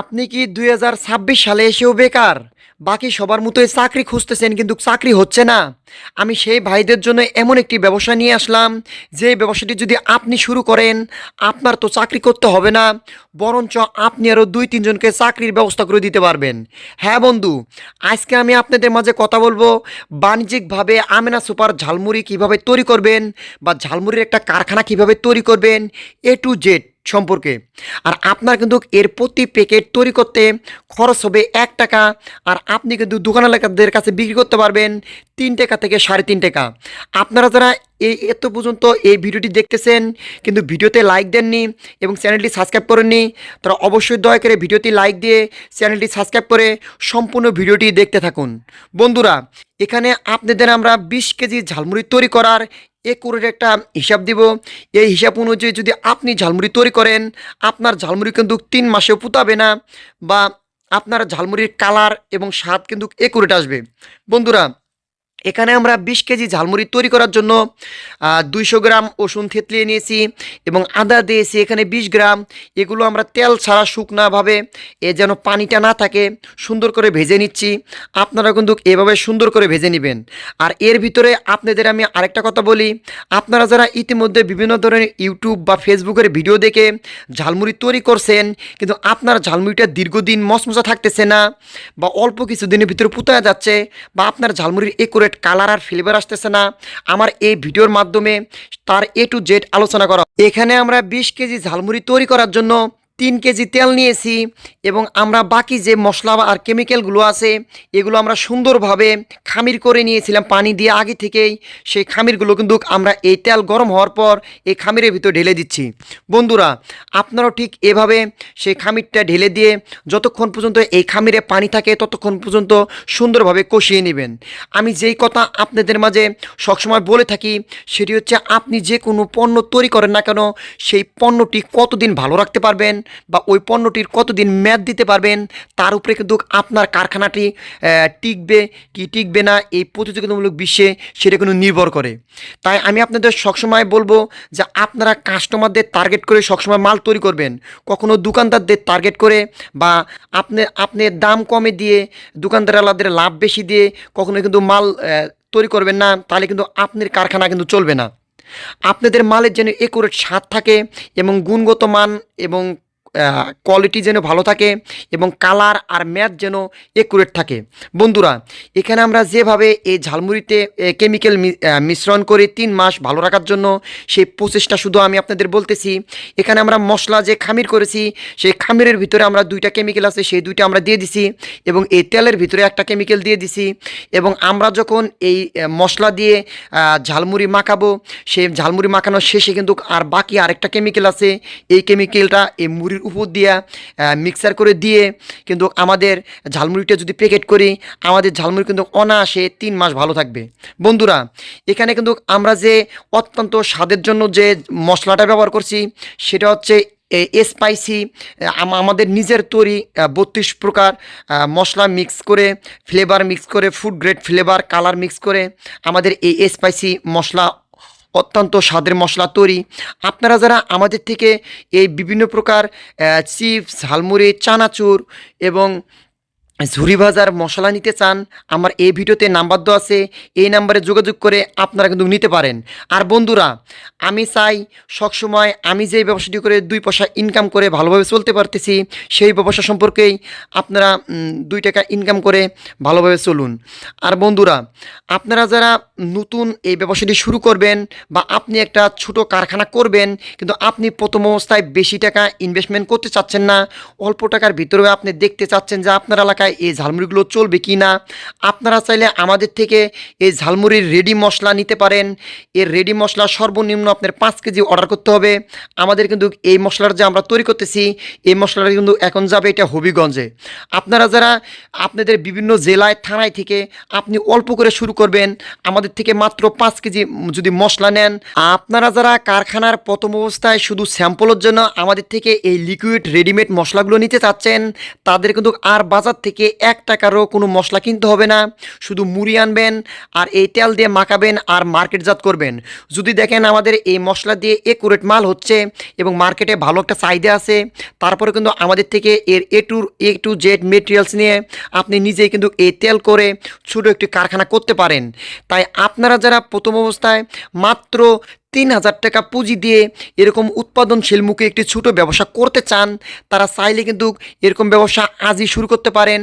আপনি কি দুই হাজার ছাব্বিশ সালে এসেও বেকার? বাকি সবার মতোই চাকরি খুঁজতেছেন কিন্তু চাকরি হচ্ছে না। আমি সেই ভাইদের জন্য এমন একটি ব্যবসা নিয়ে আসলাম যে ব্যবসাটি যদি আপনি শুরু করেন, আপনার তো চাকরি করতে হবে না, বরঞ্চ আপনি আরও দুই তিনজনকে চাকরির ব্যবস্থা করে দিতে পারবেন। হ্যাঁ বন্ধু, আজকে আমি আপনাদের মাঝে কথা বলব, বাণিজ্যিকভাবে আমেনা সুপার ঝালমুড়ি কীভাবে তৈরি করবেন বা ঝালমুড়ির একটা কারখানা কীভাবে তৈরি করবেন, এ টু জেড। সম্পর্কে। আর আপনার কিন্তু এর প্রতি প্যাকেট তৈরি করতে খরচ হবে এক টাকা, আর আপনি কিন্তু দোকানওয়ালাদের কাছে বিক্রি করতে পারবেন তিন টাকা থেকে সাড়ে তিন টাকা। আপনারা যারা এই এত পর্যন্ত এই ভিডিওটি দেখতেছেন, কিন্তু ভিডিওতে লাইক দেননি এবং চ্যানেলটি সাবস্ক্রাইব করেননি, তারা অবশ্যই দয়া করে ভিডিওটি লাইক দিয়ে চ্যানেলটি সাবস্ক্রাইব করে সম্পূর্ণ ভিডিওটি দেখতে থাকুন। বন্ধুরা, এখানে আপনাদের আমরা বিশ কেজি ঝালমুড়ি তৈরি করার একুরের একটা হিসাব দিব। এই হিসাব অনুযায়ী যদি আপনি ঝালমুড়ি তৈরি করেন, আপনার ঝালমুড়ি কিন্তু তিন মাসেও পুতাবে না বা আপনার ঝালমুড়ির কালার এবং স্বাদ কিন্তু একুরেট আসবে। বন্ধুরা এখানে আমরা বিশ কেজি ঝালমুড়ি তৈরি করার জন্য দুইশো গ্রাম রসুন থেতলিয়ে নিয়েছি এবং আদা দিয়েছি এখানে বিশ গ্রাম। এগুলো আমরা তেল ছাড়া শুকনাভাবে এ যেন পানিটা না থাকে, সুন্দর করে ভেজে নিচ্ছি। আপনারা কিন্তু এভাবে সুন্দর করে ভেজে নেবেন। আর এর ভিতরে আপনাদের আমি আরেকটা কথা বলি, আপনারা যারা ইতিমধ্যে বিভিন্ন ধরনের ইউটিউব বা ফেসবুকের ভিডিও দেখে ঝালমুড়ি তৈরি করছেন, কিন্তু আপনার ঝালমুড়িটা দীর্ঘদিন মশমশা থাকতেছে না বা অল্প কিছু দিনের ভিতরে পুতায়া যাচ্ছে বা আপনার ঝালমুড়ির একুরেট কালার আর ফ্লেভার আসতেছে না। আমার এই ভিডিওর মাধ্যমে তার এ টু জেড আলোচনা করা। এখানে আমরা বিশ কেজি ঝালমুড়ি তৈরি করার জন্য তিন কেজি তেল নিয়েছি এবং আমরা বাকি যে মশলা আর কেমিক্যালগুলো আছে, এগুলো আমরা সুন্দরভাবে খামির করে নিয়েছিলাম পানি দিয়ে আগে থেকেই। সেই খামিরগুলো কিন্তু আমরা এই তেল গরম হওয়ার পর এই খামিরের ভিতর ঢেলে দিচ্ছি। বন্ধুরা, আপনারাও ঠিক এভাবে সেই খামিরটা ঢেলে দিয়ে যতক্ষণ পর্যন্ত এই খামিরে পানি থাকে, ততক্ষণ পর্যন্ত সুন্দরভাবে কষিয়ে নেবেন। আমি যেই কথা আপনাদের মাঝে সবসময় বলে থাকি, সেটি হচ্ছে আপনি যে কোনো পণ্য তৈরি করেন না কেন, সেই পণ্যটি কতদিন ভালো রাখতে পারবেন বা ওই পণ্যটির কতদিন মেয়াদ দিতে পারবেন, তার উপরে কিন্তু আপনার কারখানাটি টিকবে কি টিকবে না, এই প্রতিযোগিতামূলক বিশ্বে সেটা কিন্তু নির্ভর করে। তাই আমি আপনাদের সবসময় বলব যে আপনারা কাস্টমারদের টার্গেট করে সবসময় মাল তৈরি করবেন। কখনো দোকানদারদের টার্গেট করে বা আপনি আপনি দাম কমে দিয়ে দোকানদারওয়ালাদের লাভ বেশি দিয়ে কখনো কিন্তু মাল তৈরি করবেন না, তাহলে কিন্তু আপনার কারখানা কিন্তু চলবে না। আপনাদের মালের যেন একুরেট স্বাদ থাকে এবং গুণগত মান এবং কোয়ালিটি যেন ভালো থাকে এবং কালার আর ম্যাথ যেন একুরেট থাকে। বন্ধুরা, এখানে আমরা যেভাবে এই ঝালমুড়িতে কেমিক্যাল মিশ্রণ করে তিন মাস ভালো রাখার জন্য সেই প্রচেষ্টা শুধু আমি আপনাদের বলতেছি। এখানে আমরা মশলা যে খামির করেছি, সেই খামিরের ভিতরে আমরা দুইটা কেমিক্যাল আছে, সেই দুইটা আমরা দিয়ে দিছি এবং এই তেলের ভিতরে একটা কেমিক্যাল দিয়ে দিছি এবং আমরা যখন এই মশলা দিয়ে ঝালমুড়ি মাখাবো, সেই ঝালমুড়ি মাখানোর শেষে কিন্তু আর বাকি আরেকটা কেমিক্যাল আছে। এই কেমিক্যালটা এই মুড়ির উপর দিয়া মিক্সার করে দিয়ে কিন্তু আমাদের ঝালমুড়িটা যদি প্যাকেট করি, আমাদের ঝালমুড়ি কিন্তু অনায়াসে তিন মাস ভালো থাকবে। বন্ধুরা, এখানে কিন্তু আমরা যে অত্যন্ত স্বাদের জন্য যে মশলাটা ব্যবহার করছি, সেটা হচ্ছে স্পাইসি আমাদের নিজের তৈরি বত্রিশ প্রকার মশলা মিক্স করে ফ্লেভার মিক্স করে food grade flavour colour mix করে আমাদের এই স্পাইসি মশলা অত্যন্ত স্বাদের মশলা তৈরি। আপনারা যারা আমাদের থেকে এই বিভিন্ন প্রকার চিপস, ঝালমুড়ি, চানাচুর এবং ঝুরি ভাজার মশলা নিতে চান, আমার এই ভিডিওতে নাম্বার দেওয়া আছে, এই নাম্বারে যোগাযোগ করে আপনারা কিন্তু নিতে পারেন। আর বন্ধুরা, আমি চাই সবসময় আমি যে ব্যবসাটি করে দুই পয়সা ইনকাম করে ভালোভাবে চলতে পারতেছি, সেই ব্যবসা সম্পর্কেই আপনারা দুই টাকা ইনকাম করে ভালোভাবে চলুন। আর বন্ধুরা, আপনারা যারা নতুন এই ব্যবসাটি শুরু করবেন বা আপনি একটা ছোট কারখানা করবেন, কিন্তু আপনি প্রথম অবস্থায় বেশি টাকা ইনভেস্টমেন্ট করতে চাচ্ছেন না, অল্প টাকার ভিতরে আপনি দেখতে চাচ্ছেন যে আপনার এলাকায় এই ঝালমুড়িগুলো চলবে কি না? আপনারা চাইলে আমাদের থেকে এই ঝালমুড়ির রেডি মশলা নিতে পারেন। এর রেডি মশলা সর্বনিম্ন আপনার পাঁচ কেজি অর্ডার করতে হবে। আমাদের কিন্তু এই মশলার যে আমরা তৈরি করতেছি, এই মশলাটা কিন্তু এখন যাবে এটা হবিগঞ্জে। আপনারা যারা আপনাদের বিভিন্ন জেলায়, থানায় থেকে আপনি অল্প করে শুরু করবেন, আমাদের থেকে মাত্র পাঁচ কেজি যদি মশলা নেন। আপনারা যারা কারখানার প্রথম অবস্থায় শুধু স্যাম্পলের জন্য আমাদের থেকে এই লিকুইড রেডিমেড মশলাগুলো নিতে চাচ্ছেন, তাদের কিন্তু আর বাজার থেকে থেকে এক টাকারও কোনো মশলা কিনতে হবে না। শুধু মুড়ি আনবেন আর এই তেল দিয়ে মাখাবেন আর মার্কেটজাত করবেন। যদি দেখেন আমাদের এই মশলা দিয়ে একুরেট মাল হচ্ছে এবং মার্কেটে ভালো একটা চাহিদা আছে, তারপরে কিন্তু আমাদের থেকে এর A to A to Z materials নিয়ে আপনি নিজেই কিন্তু এই তেল করে ছোটো একটি কারখানা করতে পারেন। তাই আপনারা যারা প্রথম অবস্থায় মাত্র তিন হাজার টাকা পুঁজি দিয়ে এরকম উৎপাদনশীল মুখে একটি ছোট ব্যবসা করতে চান, তারা চাইলে কিন্তু এরকম ব্যবসা আজই শুরু করতে পারেন।